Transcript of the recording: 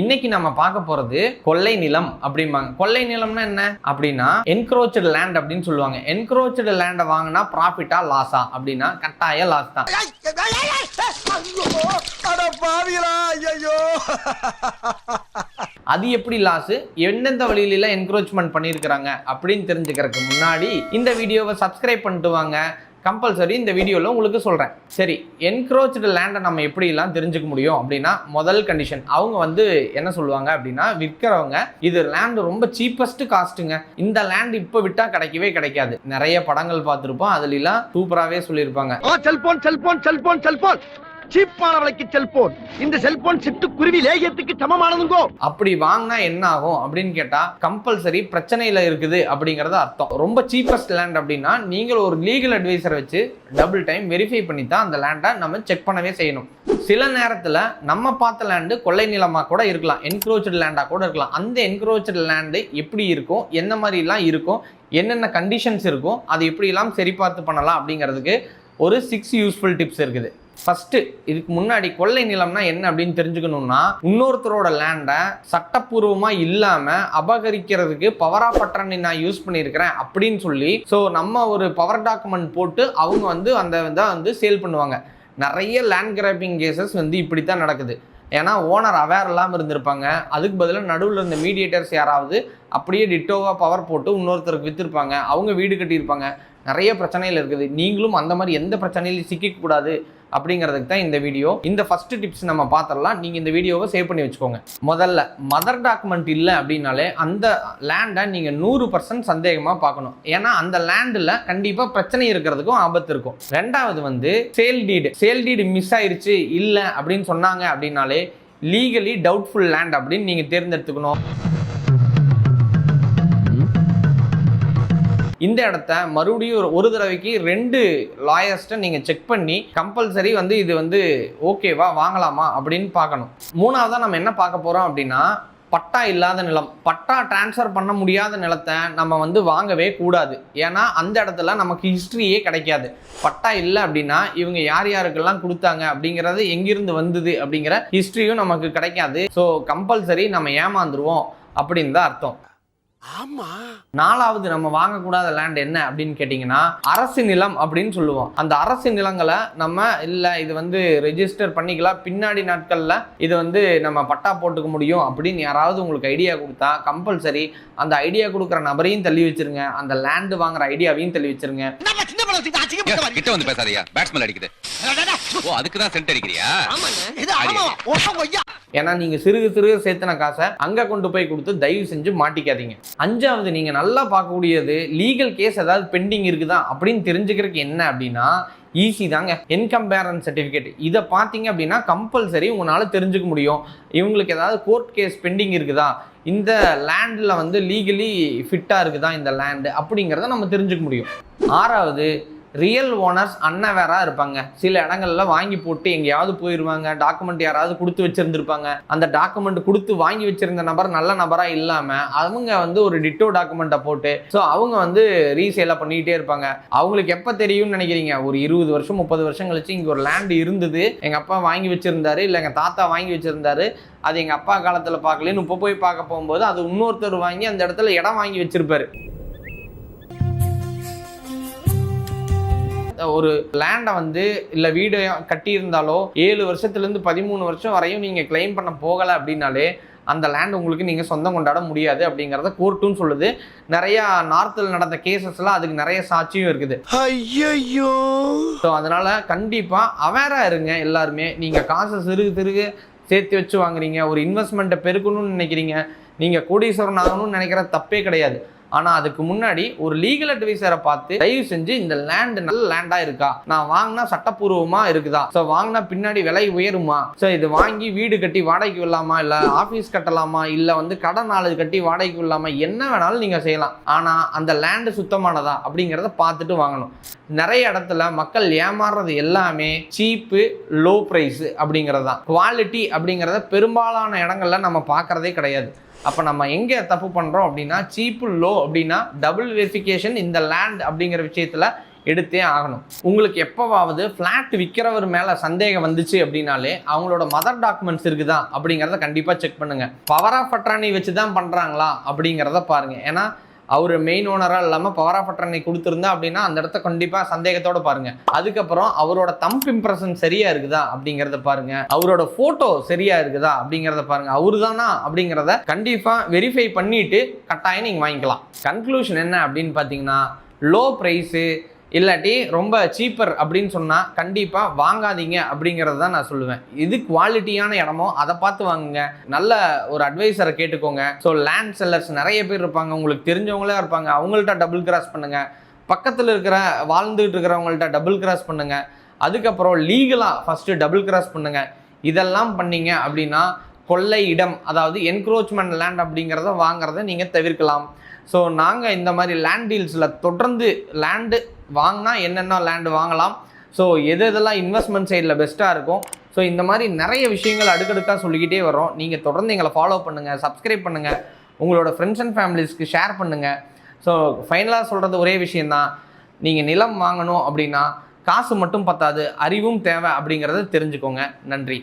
இன்னைக்கு நம்ம பார்க்க போறது கொள்ளை நிலம் அப்படிம்பாங்க. கொள்ளை நிலம்னா என்ன? அப்படின்னா என்க்ரோச்சு லேண்ட் அப்படின்னு சொல்லுவாங்க. என்க்ரோச்சு லேண்டை வாங்கினா ப்ராஃபிட்டா லாஸா அப்படின்னா கட்டாய லாஸ் தான். அது எப்படி லாஸ் எந்தெந்த வழியில என்க்ரோச்மெண்ட் பண்ணியிருக்கிறாங்க அப்படின்னு தெரிஞ்சுக்கிறதுக்கு முன்னாடி இந்த வீடியோவை சப்ஸ்கிரைப் பண்ணிட்டு வாங்க. கம்பல்சரி இந்த வீடியோவில் உங்களுக்கு சொல்கிறேன் சரி என்க்ரோச்டு லேண்டை நம்ம எப்படிலாம் தெரிஞ்சுக்க முடியும் அப்படின்னா முதல் கண்டிஷன் அவங்க வந்து என்ன சொல்லுவாங்க அப்படின்னா விற்கிறவங்க இது லேண்டு ரொம்ப சீப்பஸ்ட் காஸ்ட்டுங்க இந்த லேண்ட் இப்போ விட்டால் கிடைக்கவே கிடைக்காது. நிறைய படங்கள் பார்த்துருப்போம். அதுலாம் சூப்பராகவே சொல்லியிருப்பாங்க. செல்போன் செல்போன் செல்போன் செல்போன் சீப்பான விலைக்கு செல்போன். இந்த செல்போன் சிட்டுக்குருவி லேகியத்துக்கு சமமானதுங்கோ. அப்படி வாங்கினா என்ன ஆகும் அப்படின்னு கேட்டா கம்பல்சரி பிரச்சனையில இருக்குது அப்படிங்கறத அர்த்தம். ரொம்ப சீப்பஸ்ட் லேண்ட் அப்படின்னா நீங்கள் ஒரு லீகல் அட்வைசரை வச்சு டபுள் டைம் வெரிஃபை பண்ணி தான் அந்த லேண்டை நம்ம செக் பண்ணவே செய்யணும். சில நேரத்தில் நம்ம பார்த்த லேண்டு கொள்ளை நிலமாக கூட இருக்கலாம். என்க்ரோச்சட் லேண்டாக கூட இருக்கலாம். அந்த என்க்ரோச்சட் லேண்டு எப்படி இருக்கும்? என்ன மாதிரிலாம் இருக்கும்? என்னென்ன கண்டிஷன்ஸ் இருக்கும்? அதை எப்படிலாம் சரி பார்த்து பண்ணலாம் அப்படிங்கிறதுக்கு ஒரு சிக்ஸ் யூஸ்ஃபுல் டிப்ஸ் இருக்குது. ஃபஸ்ட்டு இதுக்கு முன்னாடி கொள்ளை நிலம்னா என்ன அப்படின்னு தெரிஞ்சுக்கணும்னா இன்னொருத்தரோட லேண்டை சட்டப்பூர்வமாக இல்லாமல் அபகரிக்கிறதுக்கு பவர் ஆஃப் அட்டர்னி நான் யூஸ் பண்ணியிருக்கிறேன் அப்படின்னு சொல்லி ஸோ நம்ம ஒரு பவர் டாக்குமெண்ட் போட்டு அவங்க வந்து அந்த இதை வந்து சேல் பண்ணுவாங்க. நிறைய லேண்ட் கிராப்பிங் கேசஸ் வந்து இப்படி தான் நடக்குது. ஏன்னா ஓனர் அவேர் இல்லாமல் இருந்திருப்பாங்க. அதுக்கு பதிலாக நடுவில் இருந்த மீடியேட்டர்ஸ் யாராவது அப்படியே டிட்டோவாக பவர் போட்டு இன்னொருத்தருக்கு விற்றுருப்பாங்க அவங்க வீடு கட்டியிருப்பாங்க. நிறைய பிரச்சனைகள் இருக்குது. நீங்களும் அந்த மாதிரி எந்த பிரச்சனையிலும் சிக்கிக்கூடாது அப்படிங்கிறதுக்கு தான் இந்த வீடியோ இந்த ஃபர்ஸ்ட் டிப்ஸ் நம்ம பார்த்துடலாம் நீங்கள் இந்த வீடியோவை சேவ் பண்ணி வச்சுக்கோங்க. முதல்ல மதர் டாக்குமெண்ட் இல்லை அப்படின்னாலே அந்த லேண்டை நீங்கள் நூறு பர்சன்ட் சந்தேகமாக பார்க்கணும். ஏன்னா அந்த லேண்டில் கண்டிப்பாக பிரச்சனை இருக்கிறதுக்கும் ஆபத்து இருக்கும். ரெண்டாவது வந்து sale deed sale deed miss ஆயிருச்சு இல்லை அப்படின்னு சொன்னாங்க அப்படின்னாலே லீகலி டவுட்ஃபுல் லேண்ட் அப்படின்னு நீங்கள் தேர்ந்தெடுத்துக்கணும். இந்த இடத்த மறுபடியும் ஒரு ஒரு தடவைக்கு ரெண்டு லாயர்ஸ்ட்டை நீங்கள் செக் பண்ணி கம்பல்சரி வந்து இது வந்து ஓகேவா வாங்கலாமா அப்படின்னு பார்க்கணும். மூணாவதாக நம்ம என்ன பார்க்க போகிறோம் அப்படின்னா பட்டா இல்லாத நிலம். பட்டா டிரான்ஸ்ஃபர் பண்ண முடியாத நிலத்தை நம்ம வந்து வாங்கவே கூடாது. ஏன்னா அந்த இடத்துல நமக்கு ஹிஸ்ட்ரியே கிடைக்காது. பட்டா இல்லை அப்படின்னா இவங்க யார் யாருக்கெல்லாம் கொடுத்தாங்க அப்படிங்கிறது எங்கிருந்து வந்தது அப்படிங்கிற ஹிஸ்ட்ரியும் நமக்கு கிடைக்காது. ஸோ கம்பல்சரி நம்ம ஏமாந்துருவோம் அப்படின்னு தான் அர்த்தம். ஆமா. நாலாவது நம்ம வாங்கக்கூடாத லேண்ட் என்ன அப்படின்னு கேட்டிங்கன்னா அரசு நிலம் அப்படின்னு சொல்லுவோம். அந்த அரசு நிலங்களை நம்ம இல்லை இது வந்து ரெஜிஸ்டர் பண்ணிக்கலாம். பின்னாடி நாட்களில் இது வந்து நம்ம பட்டா போட்டுக்க முடியும் அப்படின்னு யாராவது உங்களுக்கு ஐடியா கொடுத்தா கம்பல்சரி அந்த ஐடியா கொடுக்குற நபரையும் தள்ளி வச்சிருங்க. அந்த லேண்டு வாங்குற ஐடியாவையும் தள்ளி வச்சிருங்க. கிட்ட வந்து பேசாதயா பேட்ஸ்மேன் அடிக்குது. ஓ அதுக்கு தான் சென்ட் அடிக்கிறியா ஏன்னா நீங்கள் சிறுக சிறுக சேர்த்துன காசை அங்கே கொண்டு போய் கொடுத்து தயவு செஞ்சு மாட்டிக்காதீங்க. அஞ்சாவது நீங்கள் நல்லா பார்க்கக்கூடியது லீகல் கேஸ் ஏதாவது பெண்டிங் இருக்குதா அப்படின்னு தெரிஞ்சுக்கிறதுக்கு என்ன அப்படின்னா ஈஸி தாங்க. இன்கம் பேரன்ஸ் சர்டிஃபிகேட் இதை பார்த்தீங்க அப்படின்னா கம்பல்சரி உங்களால் தெரிஞ்சுக்க முடியும். இவங்களுக்கு ஏதாவது கோர்ட் கேஸ் பெண்டிங் இருக்குதா? இந்த லேண்டில் வந்து லீகலி ஃபிட்டாக இருக்குதா இந்த லேண்டு அப்படிங்கிறத நம்ம தெரிஞ்சுக்க முடியும். ஆறாவது ரியல் ஓனர்ஸ் அன்னவேராக இருப்பாங்க. சில இடங்கள்ல வாங்கி போட்டு எங்கேயாவது போயிடுவாங்க டாக்குமெண்ட் யாராவது கொடுத்து வச்சிருந்துருப்பாங்க. அந்த டாக்குமெண்ட் கொடுத்து வாங்கி வச்சிருந்த நபர் நல்ல நபராக இல்லாமல் அவங்க வந்து ஒரு டிட்டோ டாக்குமெண்ட்டை போட்டு ஸோ அவங்க வந்து ரீசேலாக பண்ணிக்கிட்டே இருப்பாங்க. அவங்களுக்கு எப்போ தெரியும்னு நினைக்கிறீங்க? ஒரு இருபது வருஷம் முப்பது வருஷம் கழிச்சு இங்கே ஒரு லேண்டு இருந்தது. எங்கள் அப்பா வாங்கி வச்சிருந்தாரு இல்லை எங்கள் தாத்தா வாங்கி வச்சிருந்தாரு. அது எங்கள் அப்பா காலத்தில் பார்க்கலன்னு இப்போ போய் பார்க்க போகும்போது அது இன்னொருத்தர் வாங்கி அந்த இடத்துல இடம் வாங்கி வச்சிருப்பாரு. ஒரு லேண்டை வந்து இல்லை வீடு கட்டியிருந்தாலோ ஏழு வருஷத்துலேருந்து பதிமூணு வருஷம் வரையும் நீங்கள் கிளைம் பண்ண போகலை அப்படின்னாலே அந்த லேண்ட் உங்களுக்கு நீங்கள் சொந்தம் கொண்டாட முடியாது அப்படிங்கிறத கோர்ட்டுன்னு சொல்லுது. நிறையா நார்த்தில் நடந்த கேசஸ்லாம் அதுக்கு நிறைய சாட்சியும் இருக்குது. ஐயோ ஸோ அதனால் கண்டிப்பாக அவேராக இருங்க எல்லாருமே. நீங்கள் காசை சிறுகு சிறுகு சேர்த்து வச்சு வாங்குறீங்க. ஒரு இன்வெஸ்ட்மெண்ட்டை பெருக்கணும்னு நினைக்கிறீங்க. நீங்கள் கோடீஸ்வரன் ஆகணும்னு நினைக்கிற தப்பே கிடையாது. ஆனால் அதுக்கு முன்னாடி ஒரு லீகல் அட்வைசரை பார்த்து தயவு செஞ்சு இந்த லேண்ட் நல்ல லேண்டாக இருக்கா? நான் வாங்கினா சட்டப்பூர்வமாக இருக்குதா? ஸோ வாங்கினா பின்னாடி விலை உயருமா? ஸோ இது வாங்கி வீடு கட்டி வாடகைக்கு விடலாமா? இல்லை ஆஃபீஸ் கட்டலாமா? இல்லை வந்து கடன் நாலு கட்டி வாடகைக்கு விடலாமா? என்ன வேணாலும் நீங்கள் செய்யலாம். ஆனால் அந்த லேண்டு சுத்தமானதா? அப்படிங்கிறத பார்த்துட்டு வாங்கணும். நிறைய இடத்துல மக்கள் ஏமாறுறது எல்லாமே சீப்பு லோ ப்ரைஸ் அப்படிங்கிறது தான் குவாலிட்டி அப்படிங்கிறத பெரும்பாலான இடங்கள்ல நம்ம பார்க்கறதே கிடையாது. அப்போ நம்ம எங்கே தப்பு பண்ணுறோம் அப்படின்னா சீப்பு லோ அப்படின்னா டபுள் வெரிஃபிகேஷன் இந்த லேண்ட் அப்படிங்கிற விஷயத்தில் எடுத்தே ஆகணும். உங்களுக்கு எப்போவாவது ஃப்ளாட் விற்கிறவர் மேலே சந்தேகம் வந்துச்சு அப்படின்னாலே அவங்களோட மதர் டாக்குமெண்ட்ஸ் இருக்குதா அப்படிங்கிறத கண்டிப்பாக செக் பண்ணுங்கள் பவர் ஆஃப் அட்ரானி வச்சு தான் பண்ணுறாங்களா அப்படிங்கிறத பாருங்கள் ஏன்னா அவர் மெயின் ஓனராக இல்லாமல் பவர் ஆஃப் அட்ரானி கொடுத்துருந்தா அப்படின்னா அந்த இடத்த கண்டிப்பாக சந்தேகத்தோட பாருங்க. அதுக்கப்புறம் அவரோட தம்ப் இம்ப்ரெஷன் சரியா இருக்குதா அப்படிங்கிறத பாருங்க. அவரோட ஃபோட்டோ சரியா இருக்குதா அப்படிங்கிறத பாருங்க. அவரு தானா அப்படிங்கிறத கண்டிப்பாக வெரிஃபை பண்ணிட்டு கட்டாயம் நீங்கள் வாங்கிக்கலாம். கன்க்ளூஷன் என்ன அப்படின்னு பார்த்தீங்கன்னா லோ ப்ரைஸு இல்லாட்டி ரொம்ப சீப்பர் அப்படின்னு சொன்னால் கண்டிப்பாக வாங்காதீங்க அப்படிங்கிறது தான் நான் சொல்லுவேன். இது குவாலிட்டியான இடமோ அதை பார்த்து வாங்குங்க. நல்ல ஒரு அட்வைசரை கேட்டுக்கோங்க. ஸோ லேண்ட் செல்லர்ஸ் நிறைய பேர் இருப்பாங்க. உங்களுக்கு தெரிஞ்சவங்களே இருப்பாங்க. அவங்கள்ட்ட டபுள் கிராஸ் பண்ணுங்கள் பக்கத்தில் இருக்கிற வாழ்ந்துகிட்டு இருக்கிறவங்கள்ட்ட டபுள் கிராஸ் பண்ணுங்கள் அதுக்கப்புறம் லீகலாக ஃபஸ்ட்டு டபுள் கிராஸ் பண்ணுங்கள் இதெல்லாம் பண்ணீங்க அப்படின்னா கொள்ளை இடம் அதாவது என்க்ரோச்மெண்ட் லேண்ட் அப்படிங்கிறத வாங்குறத நீங்கள் தவிர்க்கலாம். ஸோ நாங்கள் இந்த மாதிரி லேண்ட் டீல்ஸில் தொடர்ந்து லேண்டு வாங்கினா என்னென்ன லேண்டு வாங்கலாம். ஸோ எது எதெல்லாம் இன்வெஸ்ட்மெண்ட் சைடில் பெஸ்ட்டாக இருக்கும். ஸோ இந்த மாதிரி நிறைய விஷயங்கள் அடுக்கடுக்காக சொல்லிக்கிட்டே வரோம் நீங்கள் தொடர்ந்து எங்களை ஃபாலோ பண்ணுங்கள் சப்ஸ்கிரைப் பண்ணுங்கள் உங்களோட ஃப்ரெண்ட்ஸ் அண்ட் ஃபேமிலிஸ்க்கு ஷேர் பண்ணுங்கள் ஸோ ஃபைனலாக சொல்கிறது ஒரே விஷயந்தான் நீங்கள் நிலம் வாங்கணும் அப்படின்னா காசு மட்டும் பத்தாது அறிவும் தேவை அப்படிங்கிறத தெரிஞ்சுக்கோங்க. நன்றி.